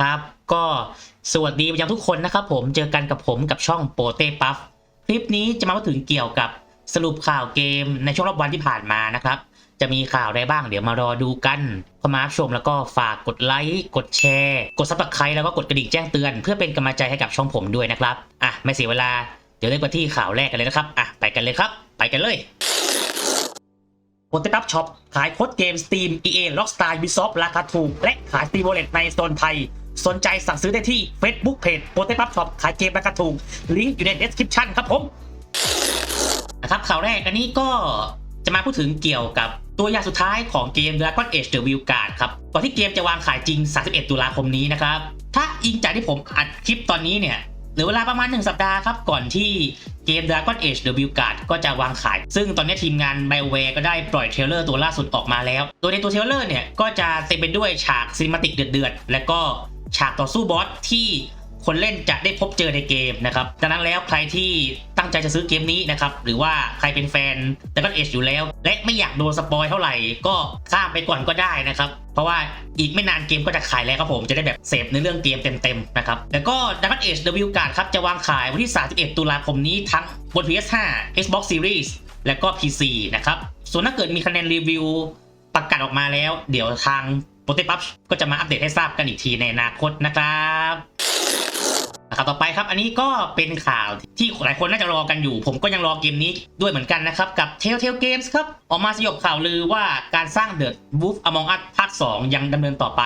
นะครับ ก็สวัสดีไปยังทุกคนนะครับผมเจอกันกับผมกับช่องโปเต้ปัฟคลิปนี้จะมาพูดถึงเกี่ยวกับสรุปข่าวเกมในช่วงรอบวันที่ผ่านมานะครับ จะมีข่าวอะไรบ้างเดี๋ยวมารอดูกันเข้ามาชมแล้วก็ฝากกดไลค์กดแชร์ กดซับสไครต์แล้วก็กดกระดิ่งแจ้งเตือน เพื่อเป็นกำลังใจให้กับช่องผมด้วยนะครับอะไม่เสียเวลาเดี๋ยวเริ่มกันที่ข่าวแรกกันเลยนะครับอะไปกันเลยครับ ไปกันเลยโปเตปับช็อปขายโค้ดเกม Steam EA Rockstar Ubisoft ราคาถูก และขาย Steam Wallet ในโซนไทย สนใจสั่งซื้อได้ที่ Facebook Page โปเตปับช็อปขายเกมราคาถูกลิงก์อยู่ใน description ครับผมนะครับข่าวแรกอันนี้ก็จะมาพูดถึงเกี่ยวกับตัวอย่างสุดท้ายของเกม Dragon Age The Wild Guard ครับ ก่อนที่เกมจะวางขายจริง 31 ตุลาคมนี้นะครับ ถ้าอิงจากที่ผมอัดคลิปตอนนี้เนี่ยหลือเวลาประมาณ 1 สัปดาห์ครับ ก่อนที่เกม Dragon Age The Wild Guard ก็จะวางขาย ซึ่งตอนนี้ทีมงาน BioWare ก็ได้ปล่อยเทรลเลอร์ตัวล่าสุดออกมาแล้ว โดยในตัวเทรลเลอร์เนี่ย ก็จะเต็มไปด้วยฉากซีนิมาติกเดือดๆ และก็ ฉากต่อสู้บอสที่คนเล่นจะได้พบเจอในเกมนะครับดังนั้นแล้วใครที่ตั้งใจจะซื้อเกมนี้นะครับหรือว่าใครเป็นแฟน Dragon Age อยู่แล้ว และไม่อยากโดนสปอยเท่าไหร่ก็ข้ามไปก่อนก็ได้นะครับ เพราะว่าอีกไม่นานเกมก็จะขายแล้วครับผมจะได้แบบเสพในเรื่องเกมเต็มๆนะครับแล้วก็ Dragon Age The Wild Guard ครับจะวางขายวันที่ 31 ตุลาคมนี้ทั้งบน PS5 Xbox Series และก็ PC นะครับส่วนถ้าเกิดมีคะแนนรีวิวประกาศออกมาแล้ว เดี๋ยวทาง โปเตปับก็จะมาอัปเดตให้ทราบกันอีกทีในอนาคตนะครับข่าวต่อไปครับ อันนี้ก็เป็นข่าวที่หลายคนน่าจะรอกันอยู่ ผมก็ยังรอเกมนี้ด้วยเหมือนกันนะครับ กับ Telltale Games ครับ ออกมาสยบข่าวลือว่าการสร้าง The Wolf Among Us ภาค 2 ยังดำเนินต่อไป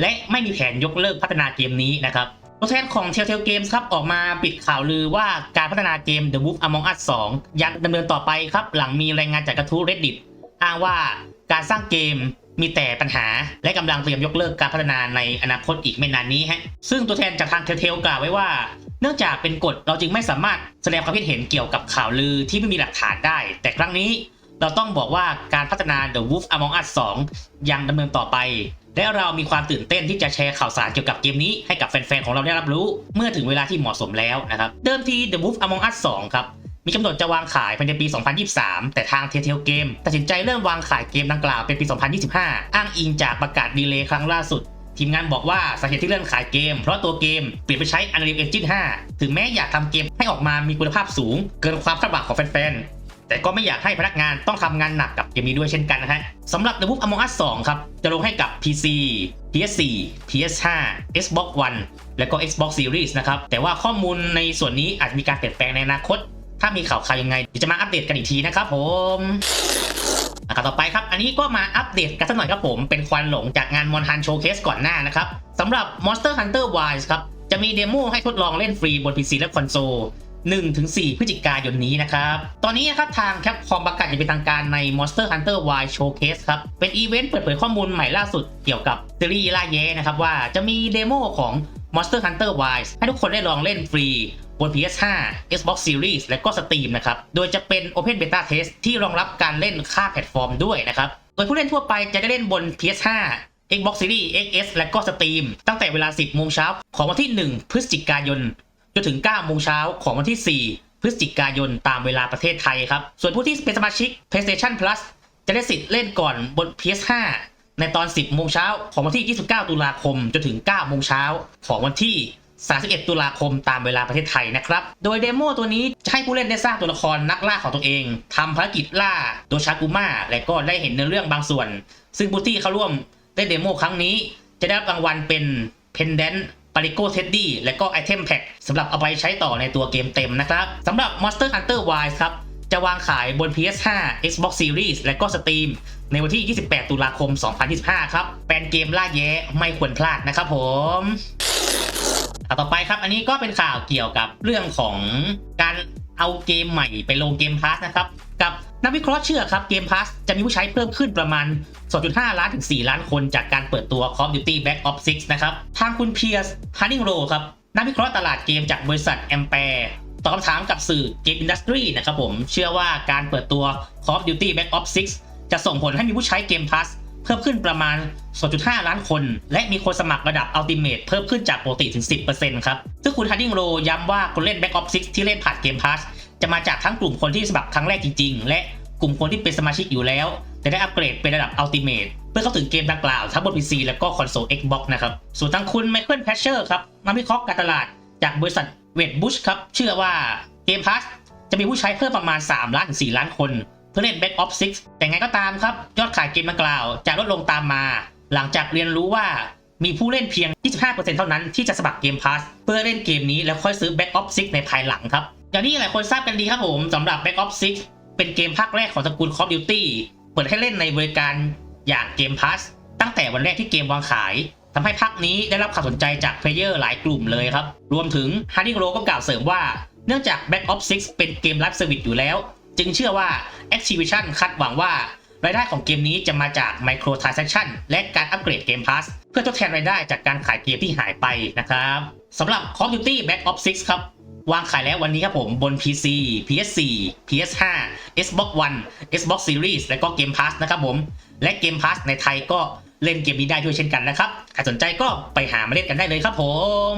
และไม่มีแผนยกเลิกพัฒนาเกมนี้นะครับตัวแทนของ Telltale Games ครับออกมาปิดข่าวลือว่าการพัฒนาเกม The Wolf Among Us 2 ยังดำเนินต่อไปครับ หลังมีรายงานจากกระทู้ Reddit อ้างว่าการสร้างเกม มีแต่ปัญหาและกำลังเตรียมยกเลิกการพัฒนาในอนาคตอีกไม่นานนี้ฮะซึ่งตัวแทนจากทางเทลเทลกล่าวไว้ว่า เนื่องจากเป็นกฎเราจึงไม่สามารถแสดงความคิดเห็นเกี่ยวกับข่าวลือที่ไม่มีหลักฐานได้ แต่ครั้งนี้เราต้องบอกว่าการพัฒนา The Wolf Among Us 2 ยังดำเนินต่อไป และเรามีความตื่นเต้นที่จะแชร์ข่าวสารเกี่ยวกับเกมนี้ให้กับแฟนๆของเราได้รับรู้ เมื่อถึงเวลาที่เหมาะสมแล้วนะครับ เดิมที The Wolf Among Us 2 ครับ มีกำหนดจะวางขายภายในปี 2023 แต่ทาง Telltale Game ตัดสินใจเริ่มวางขายเกมดังกล่าวเป็นปี 2025 อ้างอิงจากประกาศดีเลย์ครั้งล่าสุดทีมงานบอกว่าสาเหตุที่เลื่อนขายเกม เพราะตัวเกมเปลี่ยนไปใช้ Unreal Engine 5 ถึงแม้อยากทำเกมให้ออกมามีคุณภาพสูง เกินความคาดหวังของแฟนๆ แต่ก็ไม่อยากให้พนักงานต้องทำงานหนักกับเกมนี้ด้วยเช่นกันนะฮะสำหรับ The Wolf Among Us 2 ครับ จะลงให้กับ PC PS4 PS5 Xbox One และก็ Xbox Series นะครับ แต่ว่าข้อมูลในส่วนนี้อาจมีการเปลี่ยนแปลงในอนาคต ถ้ามีข่าวข่าวยังไงเดี๋ยวจะมาอัปเดตกันอีกทีนะครับผมอะข่าวต่อไปครับ อันนี้ก็มาอัปเดตกันสักหน่อยครับผม เป็นควันหลงจากงานมอนฮันโชว์เคสก่อนหน้านะครับสำหรับ Monster Hunter Wilds ครับ จะมีเดโมให้ทดลองเล่นฟรีบน PC และคอนโซล1-4 พฤศจิกายนนี้นะครับ ตอนนี้นะครับทางแคปคอมประกาศอย่างเป็นทางการใน Monster Hunter Wilds Showcase ครับ เป็นอีเวนต์เปิดเผยข้อมูลใหม่ล่าสุดเกี่ยวกับซีรีส์ล่าแย้นะครับว่าจะมีเดโมของ Monster Hunter Wilds ให้ทุกคนได้ลองเล่นฟรี บน PS5 Xbox Series และก็ Steam นะครับ โดยจะเป็น Open Beta Test ที่รองรับการเล่นค่าแพลตฟอร์มด้วยนะครับ โดยผู้เล่นทั่วไปจะได้เล่นบน PS5 Xbox Series XS และก็ Steam ตั้งแต่เวลา 10 โมงเช้าของวันที่ 1 พฤศจิกายน จนถึง 9 โมงเช้าของวันที่ 4 พฤศจิกายนตามเวลาประเทศไทยครับ ส่วนผู้ที่เป็นสมาชิก PlayStation Plus จะได้สิทธิ์เล่นก่อนบน PS5 ในตอน 10 โมงเช้าของวันที่ 29 ตุลาคม จนถึง 9 โมงเช้าของวันที่ 31 ตุลาคมตามเวลาประเทศไทยนะครับ โดยเดโมตัวนี้จะให้ผู้เล่นได้สร้างตัวละครนักล่าของตัวเองทำภารกิจล่าโดชากุมาและก็ได้เห็นเนื้อเรื่องบางส่วน ซึ่งผู้ที่เข้าร่วมเล่นเดโมครั้งนี้ จะได้รับรางวัลเป็น Pendant ปาริโกเท็ดดี้และก็ไอเทมแพ็กสำหรับเอาไปใช้ต่อในตัวเกมเต็มนะครับสำหรับ Monster Hunter wild ครับ จะวางขายบน PS5 Xbox Series และก็ Steam ในวันที่ 28 ตุลาคม 2025 ครับแฟนเกมล่าแย้ไม่ควรพลาดนะครับผม ข่าวต่อไปครับ อันนี้ก็เป็นข่าวเกี่ยวกับเรื่องของการเอาเกมใหม่ไปลงเกมพาสนะครับ กับนักวิเคราะห์เชื่อครับเกมพาสจะมีผู้ใช้เพิ่มขึ้นประมาณ 2.5 ล้านถึง 4 ล้านคนจากการเปิดตัว Call of Duty Black Ops 6 นะครับ ทางคุณเพียร์สฮันนิงโรครับ นักวิเคราะห์ตลาดเกมจากบริษัทแอมแปร์ตอบคำถามกับสื่อเกมอินดัสทรีนะครับผม เชื่อว่าการเปิดตัว Call of Duty Black Ops 6 จะส่งผลให้มีผู้ใช้เกมพาส เพิ่มขึ้นประมาณ 2.5 ล้านคน และมีคนสมัครระดับ Ultimate เพิ่มขึ้นจากปกติถึง 10%ครับ ซึ่งคุณฮันนิงโรย้ำว่าคนเล่น Back Ops 6ที่เล่นผ่านเกมพาสจะมาจากทั้งกลุ่มคนที่สมัครครั้งแรกจริง ๆ และกลุ่มคนที่เป็นสมาชิกอยู่แล้วจะได้อัปเกรดเป็นระดับ Ultimate เพื่อเข้าถึงเกมดังกล่าวทั้งบน PC แล้วก็คอนโซล Xbox นะครับ ส่วนทางคุณไมเคิลแพชเชอร์ครับมาวิเคราะห์การตลาดจากบริษัทเวดบุชครับเชื่อว่าเกมพ s สจะมีผู้ใช้เพิ่มประมาณ 3 ล้านถึง4ล้านคน เพื่อเล่น Back Ops 6แต่ไงก็ตามครับ ยอดขายเกมดังกล่าวจะลดลงตามมา หลังจากเรียนรู้ว่ามีผู้เล่นเพียง 25%เท่านั้นที่จะสมัครเกมพ s สเพื่อเล่นเกมนี้แล้วค่อยซื้อ Back Ops 6ในภายหลังครับ อย่างที่หลายคนทราบกันดีครับผมสำหรับ Back Ops 6เป็นเกมภาคแรกของตระกูล Call of Duty เปิดให้เล่นในบริการอย่างเกมพ s สตั้งแต่วันแรกที่เกมวางขายทำให้ภาคนี้ได้รับความสนใจจากเพลเยอร์หลายกลุ่มเลยครับ รวมถึง h a r d i n g r o ก็กล่าวเสริมว่า เนื่องจาก Back Ops 6เป็นเกม Live Service อยู่แล้ว จึงเชื่อว่า Activision คาดหวังว่ารายได้ของเกมนี้จะมาจาก Microtransaction และการอัปเกรดเกม Pass เพื่อทดแทนรายได้จากการขายเกมที่หายไปนะครับสำหรับ Call of Duty Black Ops 6 ครับ วางขายแล้ววันนี้ครับผมบน PC PS4 PS5 Xbox One Xbox Series และก็ Game Pass นะครับผม และ Game Pass ในไทยก็เล่นเกมนี้ได้ด้วยเช่นกันนะครับใครสนใจก็ไปหามาเล่นกันได้เลยครับผม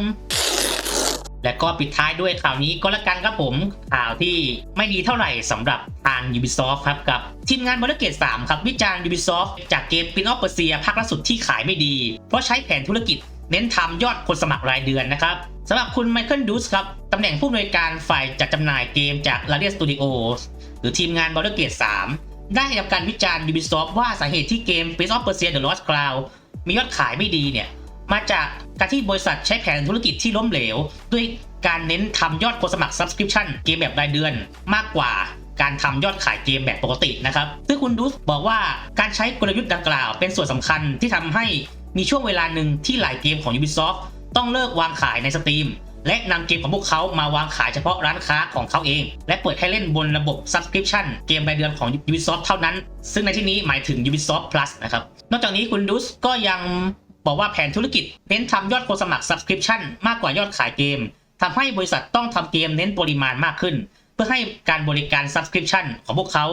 และก็ปิดท้ายด้วยข่าวนี้ก็แล้วกันครับผมข่าวที่ไม่ดีเท่าไหร่สำหรับทาง Ubisoft ครับกับทีมงาน Baldur's Gate 3ครับวิจารณ์ Ubisoft จากเกม Prince of Persia ภาคล่าสุดที่ขายไม่ดี เพราะใช้แผนธุรกิจเน้นทำยอดคนสมัครรายเดือนนะครับสำหรับคุณไมเคิลดูสครับตำแหน่งผู้อำนวยการฝ่ายจัดจำหน่ายเกมจาก l a r i a Studios หรือทีมงาน Baldur's Gate 3ได้ทำการวิจารณ์ Ubisoft ว่าสาเหตุที่เกม Prince of Persia The Lost Crown มียอดขายไม่ดีเนี่ย มาจากการที่บริษัทใช้แผนธุรกิจที่ล้มเหลว ด้วยการเน้นทำยอดคนสมัคร Subscription เกมแบบรายเดือนมากกว่าการทำยอดขายเกมแบบปกตินะครับ ซึ่งคุณดูสบอกว่าการใช้กลยุทธ์ดังกล่าวเป็นส่วนสำคัญที่ทำให้มีช่วงเวลาหนึ่งที่หลายเกมของ Ubisoft ต้องเลิกวางขายในสตรีมและนำเกมของพวกเขามาวางขายเฉพาะร้านค้าของเขาเอง และเปิดให้เล่นบนระบบ Subscription เกมรายเดือนของ Ubisoft เท่านั้น ซึ่งในที่นี้หมายถึง Ubisoft Plus นะครับ นอกจากนี้คุณดูสก็ยัง บอกว่าแผนธุรกิจเน้นทำยอดคนสมัคร Subscription มากกว่ายอดขายเกมทำให้บริษัทต้องทำเกมเน้นปริมาณมากขึ้น เพื่อให้การบริการ Subscription ของพวกเขา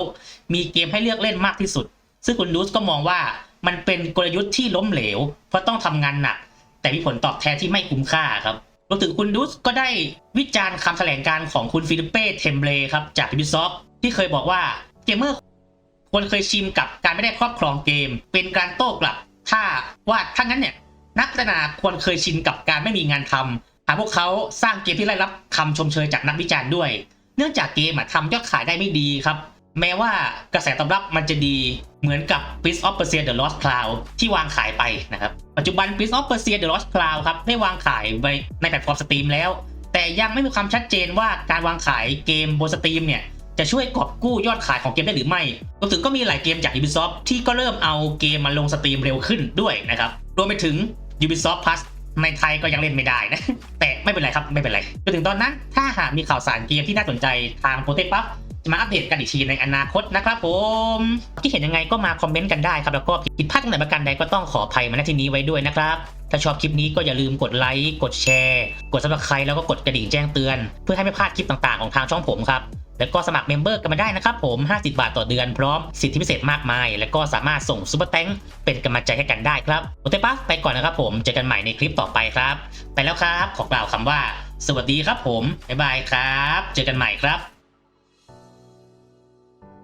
มีเกมให้เลือกเล่นมากที่สุด ซึ่งคุณดูสก็มองว่ามันเป็นกลยุทธ์ที่ล้มเหลว เพราะต้องทำงานหนัก แต่มีผลตอบแทนที่ไม่คุ้มค่าครับรวมถึงคุณดูสก็ได้วิจารณ์คำแถลงการของคุณฟิลิปเป้เทมเบลครับจาก Ubisoft ที่เคยบอกว่าเกมเมอร์ควรเคยชิมกับการไม่ได้ครอบครองเกม เป็นการโต้กลับ ถ้าว่าถ้างั้นเนี่ยนักพัฒนาควรเคยชินกับการไม่มีงานทำหากพวกเขาสร้างเกมที่ได้รับคำชมเชยจากนักวิจารณ์ด้วย เนื่องจากเกมทำยอดขายได้ไม่ดีครับ แม้ว่ากระแสตอบรับมันจะดีเหมือนกับ Prince of Persia The Lost Cloud ที่วางขายไปนะครับ ปัจจุบัน Prince of Persia The Lost Cloud ครับได้วางขายไว้ในแพลตฟอร์มสตรีมแล้ว แต่ยังไม่มีความชัดเจนว่าการวางขายเกมบนสตรีมเนี่ย จะช่วยกอบกู้ยอดขายของเกมได้หรือไม่รวมถึงก็มีหลายเกมจาก Ubisoft ที่ก็เริ่มเอาเกมมาลงสตรีมเร็วขึ้นด้วยนะครับ รวมไปถึง Ubisoft Plus ในไทยก็ยังเล่นไม่ได้นะ แต่ไม่เป็นไรครับไม่เป็นไรจนถึงตอนนั้น ถ้าหากมีข่าวสารเกมที่น่าสนใจทางโปรเตปั๊บจะมาอัปเดตกันอีกทีในอนาคตนะครับผมที่เห็นยังไงก็มาคอมเมนต์กันได้ครับแล้วก็ผิดพลาดตรงไหนประการใดก็ต้องขออภัยมาณที่นี้ไว้ด้วยนะครับ ถ้าชอบคลิปนี้ก็อย่าลืมกดไลค์กดแชร์ กด subscribe แล้วก็กดกระดิ่งแจ้งเตือน เพื่อให้ไม่พลาดคลิปต่างๆของทางช่องผมครับ แล้วก็สมัครเมมเบอร์กันมาได้นะครับผม 50 บาทต่อเดือนพร้อมสิทธิพิเศษมากมาย แล้วก็สามารถส่งซุปเปอร์แตงเป็นกำลังใจให้กันได้ครับโอเคปะไปก่อนนะครับผมเจอกันใหม่ในคลิปต่อไปครับ ไปแล้วครับ ขอกล่าวคำว่า สวัสดีครับผมบ๊ายบายครับ เจอกันใหม่ครับ